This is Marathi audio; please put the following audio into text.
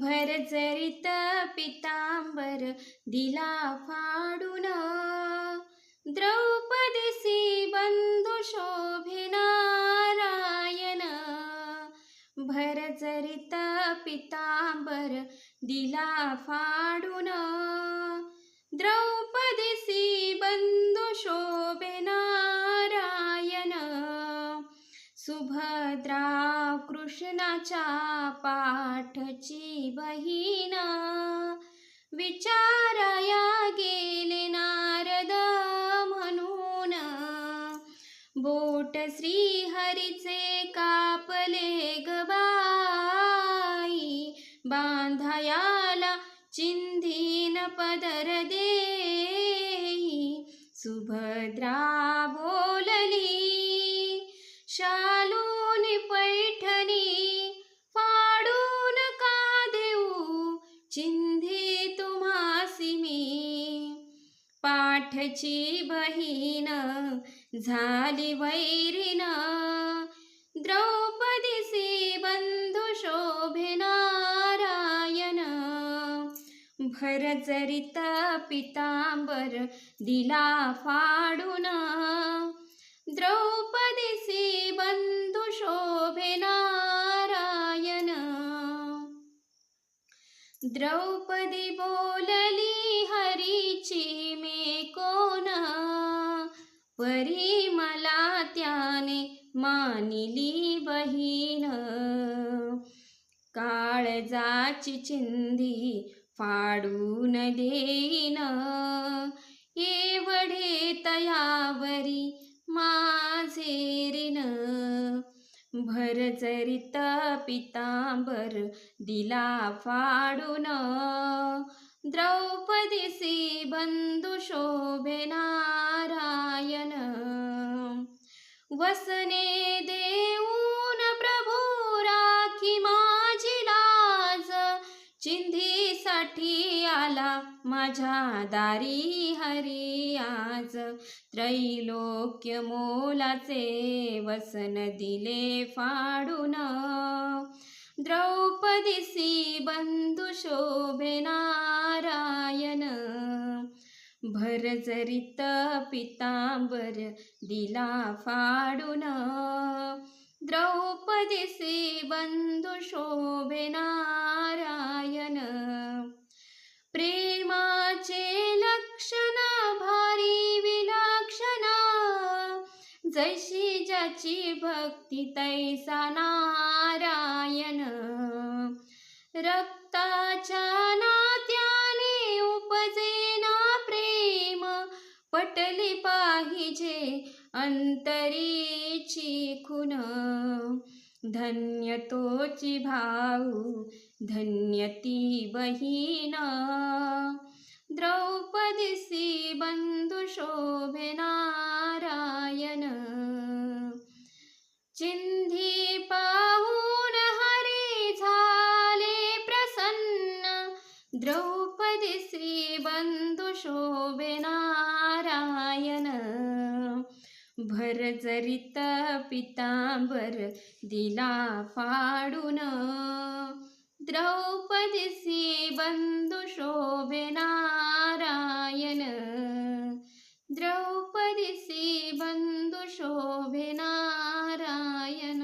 भरजरित पितांबर दिला फाडून. द्रौपदीसी बंधू शोभिनारायण भरजरित पितांबर दिला फाडून. द्रौपदीसी बंधू शोभिनारायण सुभद्रा कृष्णाच्या पाठची बहिणा विचाराया गेले नारद म्हणून. बोट श्रीहरीचे कापले गबाई बांधायाला चिंधीन पदर देई सुभद्रा चिंधी तुम्हासी मी. पाठची बहीण झाली वैरीन. द्रौपदीसी बंधू शोभे नारायण. भरचरित पितांबर दिला फाडून. द्रौपदीसी बंधू शोभे द्रौपदी बोलली हरीची मे कोण? परी मला त्याने मानिली बहीण. काळजाची चिंधी फाडून देईन. एवढे तयावरी मा भरजरित पितांबर दिला फाडून. द्रौपदीसी बंधू शोभेनार चिंधीसाठी आला माझ्या दारी हरी आज. त्रैलोक्य मोलाचे वसन दिले फाडून. द्रौपदीसी बंधू शोभे नारायण. भरजरित पितांबर दिला फाडून. द्रौपदीसी बंधू शोभे जैशी ज्याची भक्ती तैसा नारायण। रक्ताच्या नात्याने उपजेना प्रेम पटली पाहिजे अंतरीची खुन। धन्य तोची भाऊ धन्य ती बहीण। द्रौपदीसी बंधू द्रौपदी बंधू शोभे नारायण। भरजरित पितांबर दिला फाडून। द्रौपदी बंधू शोभे नारायण। द्रौपदी बंधू शोभे नारायण।